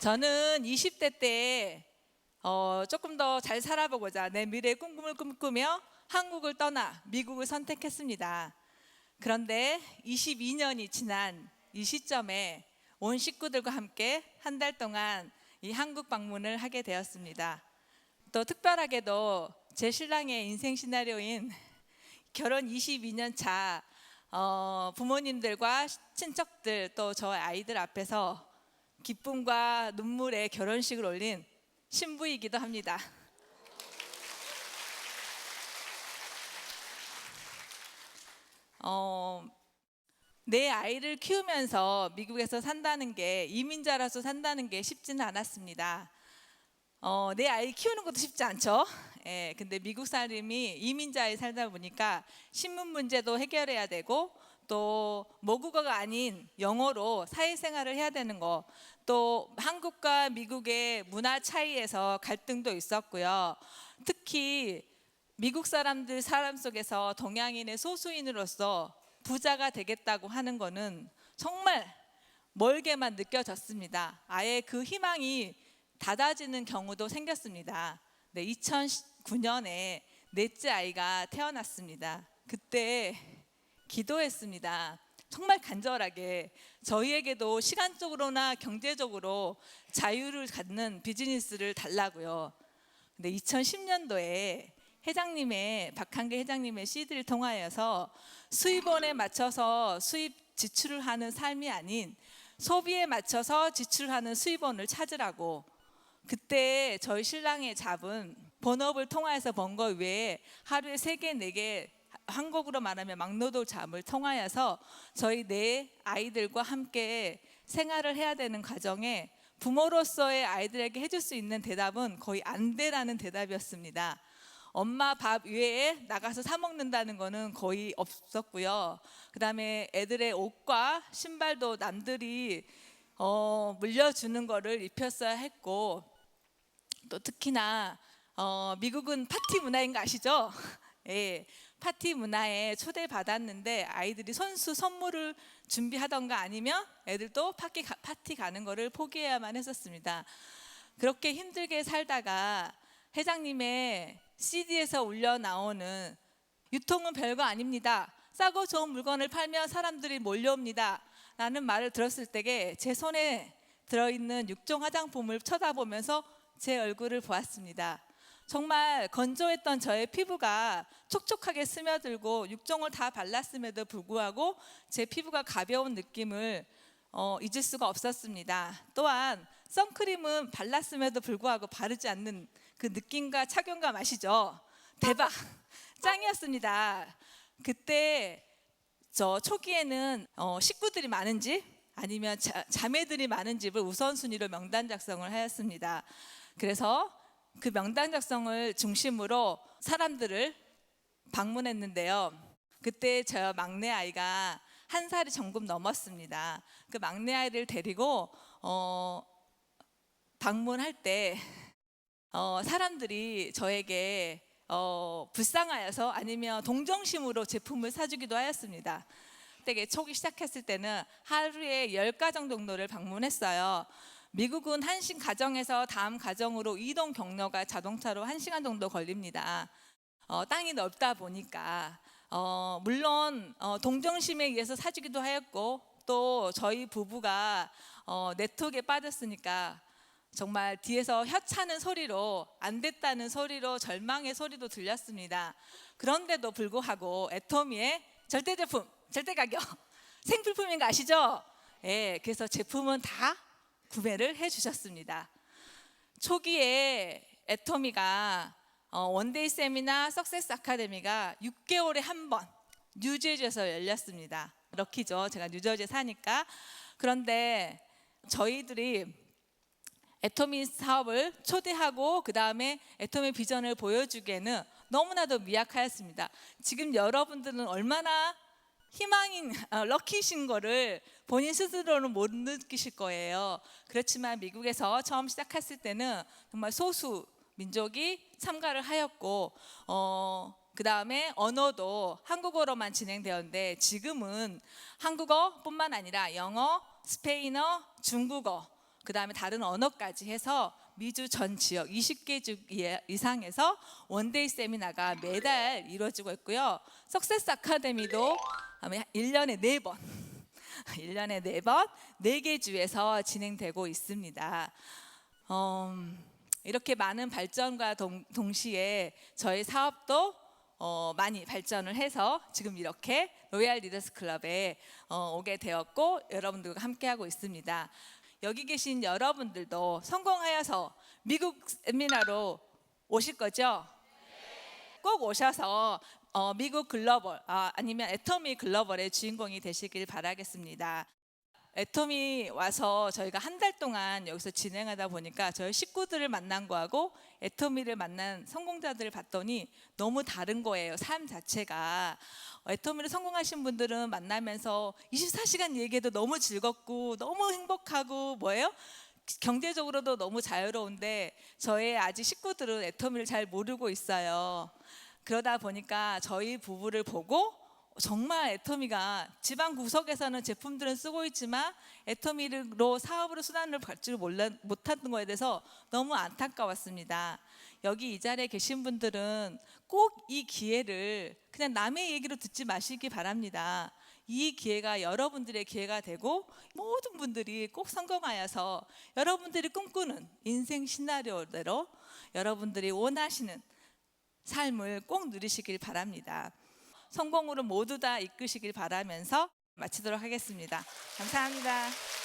저는 20대 때 어, 조금 더 잘 살아보고자 내 미래의 꿈꿈을 꿈꾸며 한국을 떠나 미국을 선택했습니다. 그런데 22년이 지난 이 시점에 온 식구들과 함께 한 달 동안 이 한국 방문을 하게 되었습니다. 또 특별하게도 제 신랑의 인생 시나리오인 결혼 22년 차 어, 부모님들과 친척들 또 저 아이들 앞에서 기쁨과 눈물의 결혼식을 올린 신부이기도 합니다. 어, 내 아이를 키우면서 미국에서 산다는 게 이민자라서 산다는 게 쉽지는 않았습니다. 어, 내 아이 키우는 것도 쉽지 않죠. 예, 근데 미국 사람이 이민자에 살다 보니까 신문 문제도 해결해야 되고 또 모국어가 아닌 영어로 사회생활을 해야 되는 거, 또 한국과 미국의 문화 차이에서 갈등도 있었고요. 특히 미국 사람들 사람 속에서 동양인의 소수인으로서 부자가 되겠다고 하는 거는 정말 멀게만 느껴졌습니다. 아예 그 희망이 닫아지는 경우도 생겼습니다. 네, 2009년에 넷째 아이가 태어났습니다. 그때 기도했습니다. 정말 간절하게 저희에게도 시간적으로나 경제적으로 자유를 갖는 비즈니스를 달라고요. 근데 2010년도에 회장님의 박한계 회장님의 CD를 통하여서 수입원에 맞춰서 수입 지출을 하는 삶이 아닌 소비에 맞춰서 지출하는 수입원을 찾으라고 그때 저희 신랑의 잡은 본업을 통하여서 번 거 외에 하루에 세 개, 네 개 한국으로 말하면 막노동 잡을 통하여서 저희 네 아이들과 함께 생활을 해야 되는 과정에 부모로서의 아이들에게 해줄 수 있는 대답은 거의 안 돼라는 대답이었습니다. 엄마 밥 외에 나가서 사 먹는다는 거는 거의 없었고요. 그다음에 애들의 옷과 신발도 남들이 어, 물려주는 거를 입혔어야 했고 또 특히나 어, 미국은 파티 문화인 거 아시죠? 예, 파티 문화에 초대 받았는데 아이들이 선수 선물을 준비하던가 아니면 애들도 파티, 가, 파티 가는 거를 포기해야만 했었습니다. 그렇게 힘들게 살다가 회장님의 CD에서 울려 나오는 유통은 별거 아닙니다. 싸고 좋은 물건을 팔면 사람들이 몰려옵니다. 라는 말을 들었을 때에 제 손에 들어있는 육종 화장품을 쳐다보면서 제 얼굴을 보았습니다. 정말 건조했던 저의 피부가 촉촉하게 스며들고 육종을 다 발랐음에도 불구하고 제 피부가 가벼운 느낌을 어, 잊을 수가 없었습니다. 또한 선크림은 발랐음에도 불구하고 바르지 않는 그 느낌과 착용감 아시죠? 대박 짱이었습니다. 그때 저 초기에는 어, 식구들이 많은 집 아니면 자, 자매들이 많은 집을 우선순위로 명단 작성을 하였습니다. 그래서 그 명단 작성을 중심으로 사람들을 방문했는데요. 그때 저 막내 아이가 한 살이 정금 넘었습니다. 그 막내 아이를 데리고 어, 방문할 때 어, 사람들이 저에게 어, 불쌍하여서 아니면 동정심으로 제품을 사주기도 하였습니다. 되게 초기 시작했을 때는 하루에 열 가정 정도를 방문했어요. 미국은 한신 가정에서 다음 가정으로 이동 경로가 자동차로 한 시간 정도 걸립니다. 어, 땅이 넓다 보니까 어, 물론 어, 동정심에 의해서 사주기도 하였고 또 저희 부부가 어, 네트워크에 빠졌으니까 정말 뒤에서 혀차는 소리로 안 됐다는 소리로 절망의 소리도 들렸습니다. 그런데도 불구하고 애터미의 절대 제품, 절대 가격, 생필품인 거 아시죠? 예, 그래서 제품은 다 구매를 해주셨습니다. 초기에 애터미가 어, 원데이 세미나 석세스 아카데미가 6개월에 한 번 뉴저지에서 열렸습니다. 럭키죠. 제가 뉴저지에 사니까. 그런데 저희들이 애터미 사업을 초대하고 그 다음에 애터미 비전을 보여주기에는 너무나도 미약하였습니다. 지금 여러분들은 얼마나 희망인 어, 럭키신 거를 본인 스스로는 못 느끼실 거예요. 그렇지만 미국에서 처음 시작했을 때는 정말 소수 민족이 참가를 하였고 어, 그 다음에 언어도 한국어로만 진행되었는데 지금은 한국어뿐만 아니라 영어, 스페인어, 중국어 그 다음에 다른 언어까지 해서 미주 전 지역 20개 주 예, 이상에서 원데이 세미나가 매달 이루어지고 있고요. 석세스 아카데미도 1년에 4번, 1년에 4번, 4개 주에서 진행되고 있습니다. 음, 이렇게 많은 발전과 동, 동시에 저희 사업도 어, 많이 발전을 해서 지금 이렇게 로얄 리더스 클럽에 어, 오게 되었고 여러분들과 함께하고 있습니다. 여기 계신 여러분들도 성공하여서 미국 세미나로 오실 거죠? 꼭 오셔서 어, 미국 글로벌 아, 아니면 애터미 글로벌의 주인공이 되시길 바라겠습니다. 애터미 와서 저희가 한 달 동안 여기서 진행하다 보니까 저희 식구들을 만난 거하고 애터미를 만난 성공자들을 봤더니 너무 다른 거예요. 삶 자체가. 애터미를 성공하신 분들은 만나면서 24시간 얘기해도 너무 즐겁고 너무 행복하고 뭐예요? 경제적으로도 너무 자유로운데 저의 아직 식구들은 애터미를 잘 모르고 있어요. 그러다 보니까 저희 부부를 보고 정말 애터미가 지방 구석에서는 제품들은 쓰고 있지만 애터미로 사업으로 수단을 몰라 못하는 거에 대해서 너무 안타까웠습니다. 여기 이 자리에 계신 분들은 꼭 이 기회를 그냥 남의 얘기로 듣지 마시기 바랍니다. 이 기회가 여러분들의 기회가 되고 모든 분들이 꼭 성공하여서 여러분들이 꿈꾸는 인생 시나리오대로 여러분들이 원하시는 삶을 꼭 누리시길 바랍니다. 성공으로 모두 다 이끄시길 바라면서 마치도록 하겠습니다. 감사합니다.